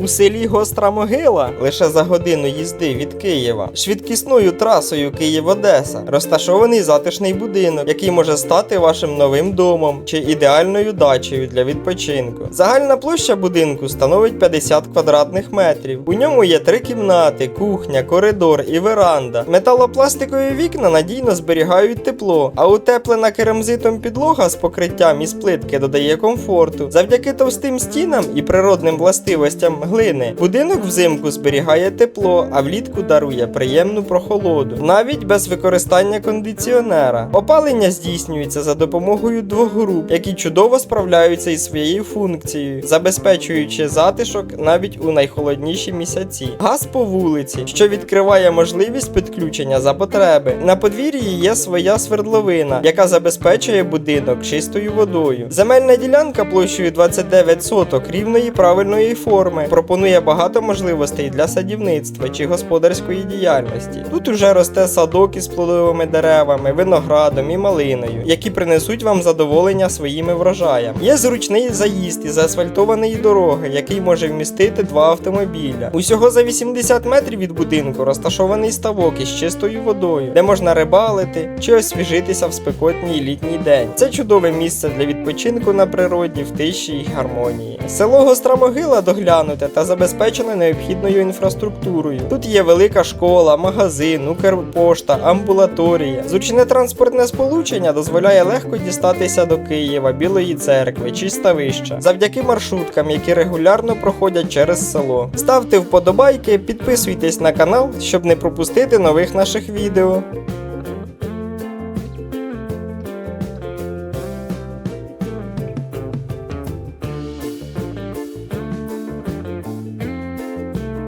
У селі Гостра Могила, лише за годину їзди від Києва, швидкісною трасою Київ-Одеса, розташований затишний будинок, який може стати вашим новим домом чи ідеальною дачею для відпочинку. Загальна площа будинку становить 50 квадратних метрів. У ньому є три кімнати, кухня, коридор і веранда. Металопластикові вікна надійно зберігають тепло, а утеплена керамзитом підлога з покриттям із плитки додає комфорту. Завдяки товстим стінам і природним властивостям глини, будинок взимку зберігає тепло, а влітку дарує приємну прохолоду, навіть без використання кондиціонера. Опалення здійснюється за допомогою двох груп, які чудово справляються із своєю функцією, забезпечуючи затишок навіть у найхолодніші місяці. Газ по вулиці, що відкриває можливість підключення за потреби. На подвір'ї є своя свердловина, яка забезпечує будинок чистою водою. Земельна ділянка площею 29 соток рівної правильної форми пропонує багато можливостей для садівництва чи господарської діяльності. Тут уже росте садок із плодовими деревами, виноградом і малиною, які принесуть вам задоволення своїми врожаями. Є зручний заїзд із асфальтованої дороги, який може вмістити два автомобіля. Усього за 80 метрів від будинку розташований ставок із чистою водою, де можна рибалити чи освіжитися в спекотній літній день. Це чудове місце для відпочинку на природі в тиші й гармонії. Село Гостра Могила доглянуте та забезпечене необхідною інфраструктурою. Тут є велика школа, магазин, Укрпошта, амбулаторія. Зручне транспортне сполучення дозволяє легко дістатися до Києва, Білої церкви чи ставища завдяки маршруткам, які регулярно проходять через село. Ставте вподобайки, підписуйтесь на канал, щоб не пропустити нових наших відео.